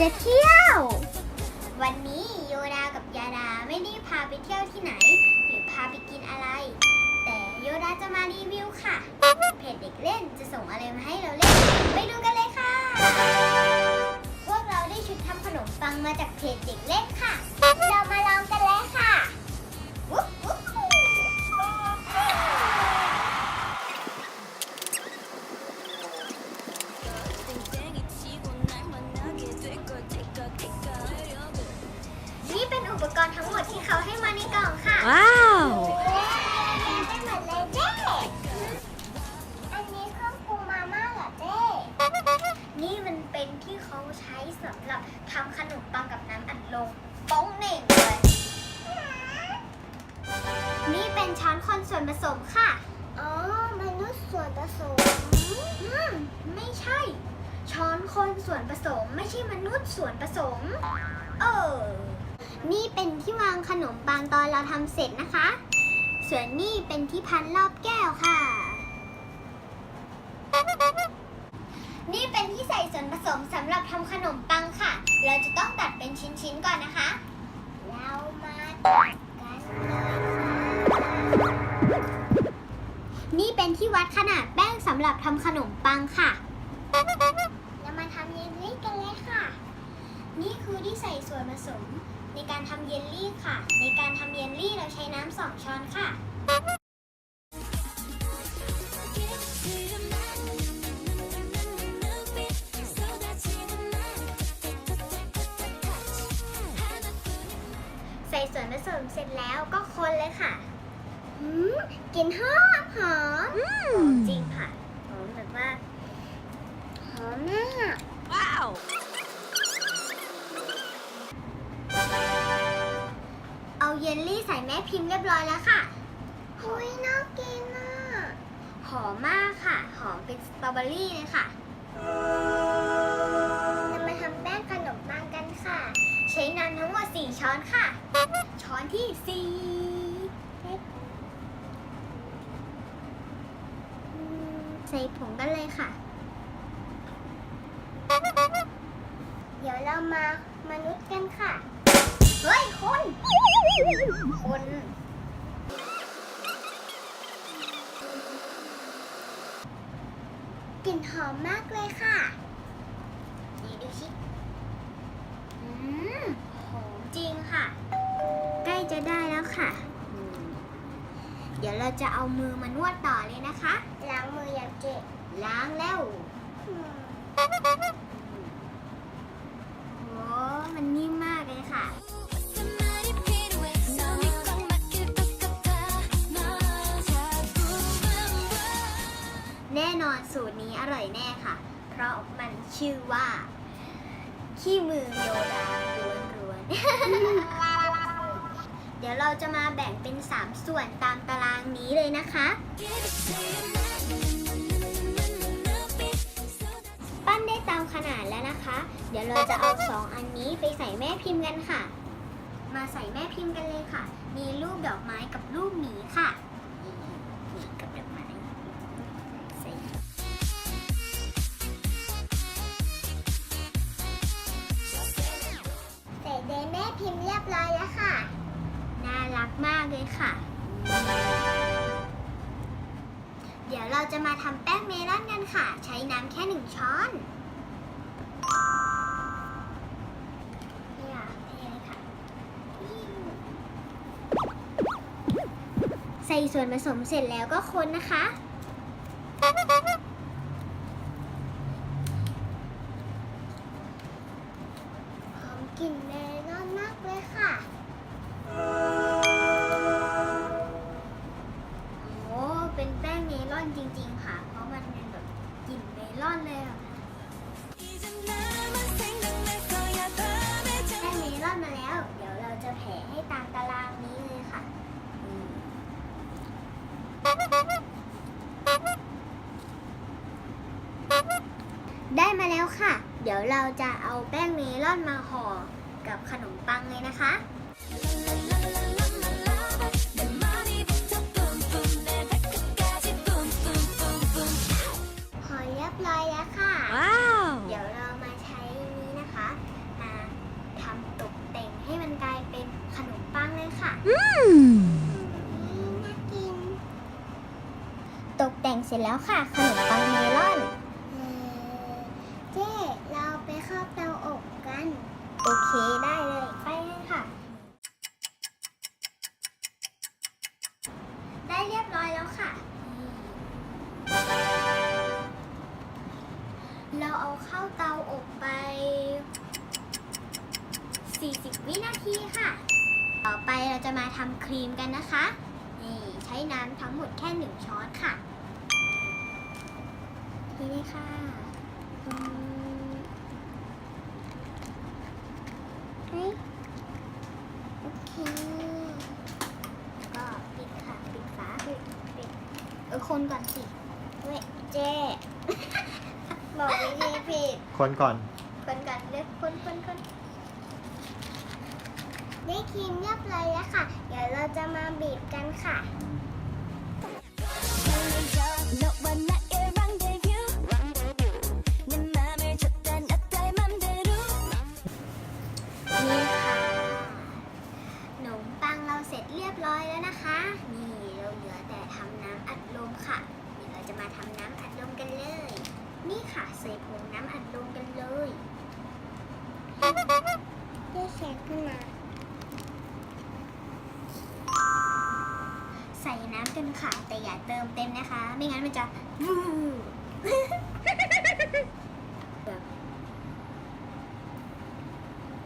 จะเที่ยว วันนี้โยดากับยาดาไม่ได้พาไปเที่ยวที่ไหน หรือพาไปกินอะไร แต่โยดาจะมารีวิวค่ะ เพจเด็กเล่นจะส่งอะไรมาให้เราเล่น ไปดูกันเลยค่ะ พวกเราได้ชุดทำขนมปังมาจากเพจเด็กเล่นค่ะ ว้าวเป็นหมดเลยเจ๊อันนี้เครื่องปรุงมาม่าเหรอเจ๊นี่มันเป็นที่เขาใช้สำหรับทำขนมปังกับน้ำอัดลมป้องเหน่งเลย นี่เป็นช้อนคนส่วนผสมค่ะ อ๋อ มนุษย์ส่วนผสมอืมไม่ใช่ ช้อนคนส่วนผสมไม่ใช่มนุษย์ส่วนผสม เออ นี่เป็นที่วางขนมปังตอนเราทำเสร็จนะคะ ส่วนนี่เป็นที่พันรอบแก้วค่ะ นี่เป็นที่ใส่ส่วนผสมสำหรับทำขนมปังค่ะ เราจะต้องตัดเป็นชิ้นๆก่อนนะคะ เรามาตัดกันเลยค่ะนี่เป็นที่วัดขนาดแป้งสำหรับทำขนมปังค่ะ เรามาทำเยลลี่กันเลยค่ะ นี่คือที่ใส่ส่วนผสม ในการทำเยลลี่ค่ะ ในการทำเยลลี่เราใช้น้ำสองช้อนค่ะ ใส่ส่วนผสมเสร็จแล้วก็คนเลยค่ะหืมกลิ่นหอมหอมหอมจริงค่ะ หอมแบบว่า หอมมากว้าว แม่พิมพ์เรียบร้อยแล้วค่ะหุยน่ากินอะ หอมมากค่ะ หอมเป็นสตรอเบอรี่เลยค่ะ อมมากเลยค่ะ นี่ดูชิอืมหอมจริงค่ะ ใกล้จะได้แล้วค่ะอืมเดี๋ยวเราจะเอามือมานวดต่อเลยนะคะ ล้างมืออย่างเจ๊ล้างแล้วอืมโอ้มันนิ่มมากเลยค่ะ แน่นอนสูตรนี้อร่อยแน่ค่ะ เพราะมันชื่อว่า ขี้มือโยดาล้วนๆ เดี๋ยวเราจะมาแบ่งเป็น 3 ส่วนตามตารางนี้เลยนะคะ ปั้นได้ตามขนาดแล้วนะคะ เดี๋ยวเราจะเอา 2 อันนี้ไปใส่แม่พิมพ์กันค่ะ มาใส่แม่พิมพ์กันเลยค่ะ มีรูปดอกไม้กับรูปหมีค่ะ รักมากเลยค่ะ เดี๋ยวเราจะมาทำแป้งเมลอนกันค่ะ ใช้น้ำแค่หนึ่งช้อนใส่ส่วนผสมเสร็จแล้วก็คนนะคะ หอมกลิ่นเมลอ ดี๋ยวเราจะเอาแป้งเมลอนมาห่อกับขนมปังเลยนะคะห่อเรียบร้อยแล้วค่ะ ว้าว เดี๋ยวเรามาใช้นี้นะคะมาทำตกแต่งให้มันกลายเป็นขนมปังเลยค่ะน่ากิน ตกแต่งเสร็จแล้วค่ะ ขนมปังเมลอน โอเคได้เลยไปเลยค่ะ ได้เรียบร้อยแล้วค่ะ เราเอาเข้าเตาอบไป 40 วินาทีค่ะ ต่อไปเราจะมาทำครีมกันนะคะ นี่ใช้น้ำทั้งหมดแค่หนึ่งช้อนค่ะทีนี้ค่ะฮ้ยโอเคแล้วก็ปิดค่ะ ปิดฝาปิดปิดเอคนก่อนสิเว้ยเจ๊บอกวิธีผิด คนก่อน คนก่อนเลือกคนคนคนได้ครีมเรียบร้อยแล้วค่ะ เดี๋ยวเราจะมาบีบกันค่ะ ผงน้ำอัดลมกันเลยได้แข็งขึ้นมา ใส่น้ำกันค่ะแต่อย่าเติมเต็มนะคะ ไม่งั้นมันจะวูบ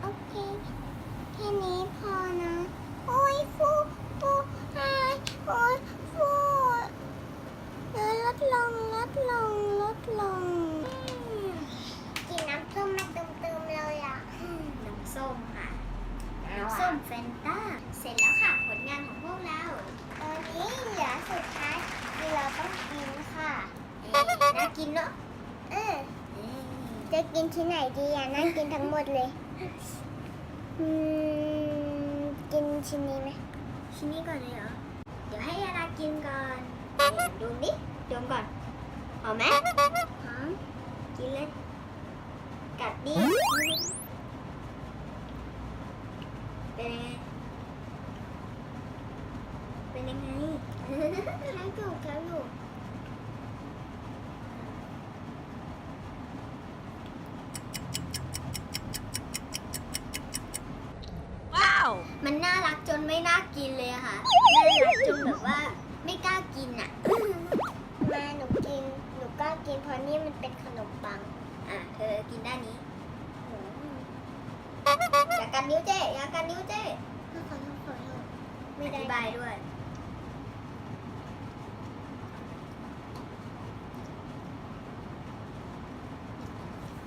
โอเค แค่นี้พอนะ โอ้ยฟูฟูหายโอ้ยฟูเออลดลงลดลงลดลงกินน้ำส้มมาเติมๆเลยอะ น้ำส้มค่ะ น้ำส้มเฟนต้า เสร็จแล้วค่ะ ผลงานของพวกเรา ตอนนี้เหลือสุดท้ายที่เราต้องกินค่ะน่า กินเนาะเออจะกินชิ้นไหนดีอะน่ากินทั้งหมดเลยอืมกินชิ้นนี้ไหมชิ้นนี้ก่อนเลยเหรอ เดี๋ยวให้ยาดากินก่อนเดี๋ยวดูดิดมก่อนหอมไหมหอมกินเลยกัดดิ เป็นยังไง เป็นยังไงแค่อยู่แค่อยู่ wow มันน่ารักจนไม่น่ากินเลยอะค่ะ น่ารักจนแบบว่าไม่กล้ากินอะ มาหนูกิน หนูกล้ากินเพราะนี่มันเป็นขนมปัง อะ เธอกินด้านนี้อืมอย่ากันนิ้วเจ๊อย่ากันนิ้วเจ๊ขอโทษขอโทษไม่ได้อธิบายด้วย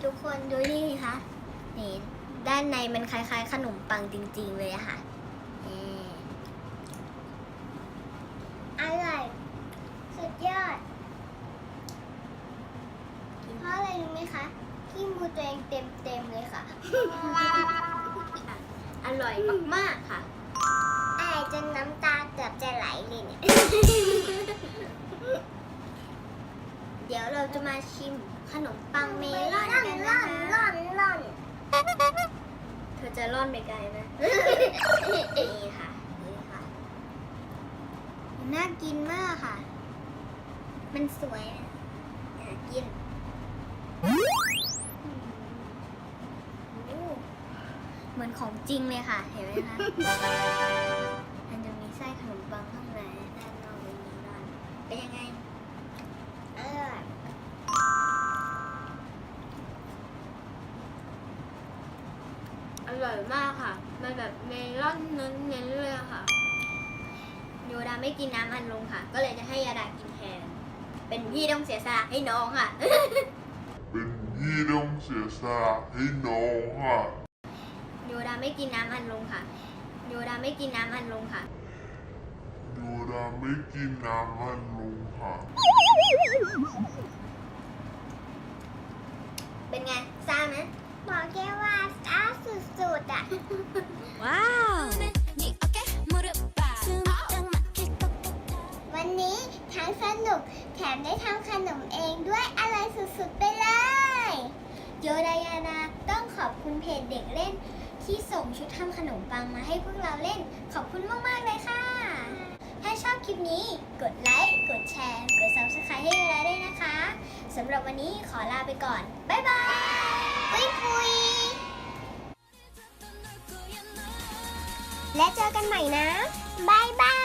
ทุกคนดูนี่สิคะนี่ด้านในมันคล้ายๆ ขนมปังจริง ๆ เลยอะค่ะนี่อร่อย สุดยอด เพราะอะ ไรรู้ไหมคะที่มือตัวเองเต็มๆเลยค่ะ อร่อยมากๆค่ะอายจนน้ำตาเกือบจะไหลเลยเนี่ย เดี๋ยวเราจะมาชิมขนมปังเมลอนกันนะคะล่อนล่อนเธอจะล่อนไปไกลไหมนี่ค่ะนี่ค่ะ น่ากินมากค่ะ มันสวยนะอยากกินอืม เหมือนของจริงเลยค่ะ เห็นไหมคะ มันจะมีไส้ขนมปังข้างในด้านนอกเป็นเมลอนเป็นยังไงอร่อยอร่อยมากค่ะ มันแบบเมลอนเน้นๆเลยอะค่ะโยดาไม่กินน้ำอันลงค่ะ ก็เลยจะให้ยาดากินแทน เป็นพี่ต้องเสียสละให้น้องค่ะ เป็นพี่ต้องเสียสละให้น้องอะโยดาไม่กินน้ำอันลงค่ะ โยดาไม่กินน้ำอันลงค่ะยูดาไม่กินน้ำมันลุงค่ะ เป็นไงซ่าไหมบอกแค่ว่าซ่าสุดๆอะ wow 네어 สนุก แถมได้ทำขนมเองด้วยอะไรสุดๆไปเลย โยดายานาต้องขอบคุณเพจเด็กเล่น ที่ส่งชุดทำขนมปังมาให้พวกเราเล่น ขอบคุณมากๆเลยค่ะ ถ้าชอบคลิปนี้ กดไลค์ กดแชร์ กด subscribe ให้สำหรับวันนี้ขอลาไปก่อน บ๊ายบายปุยปุยและเจอกันใหม่นะบ๊ายบาย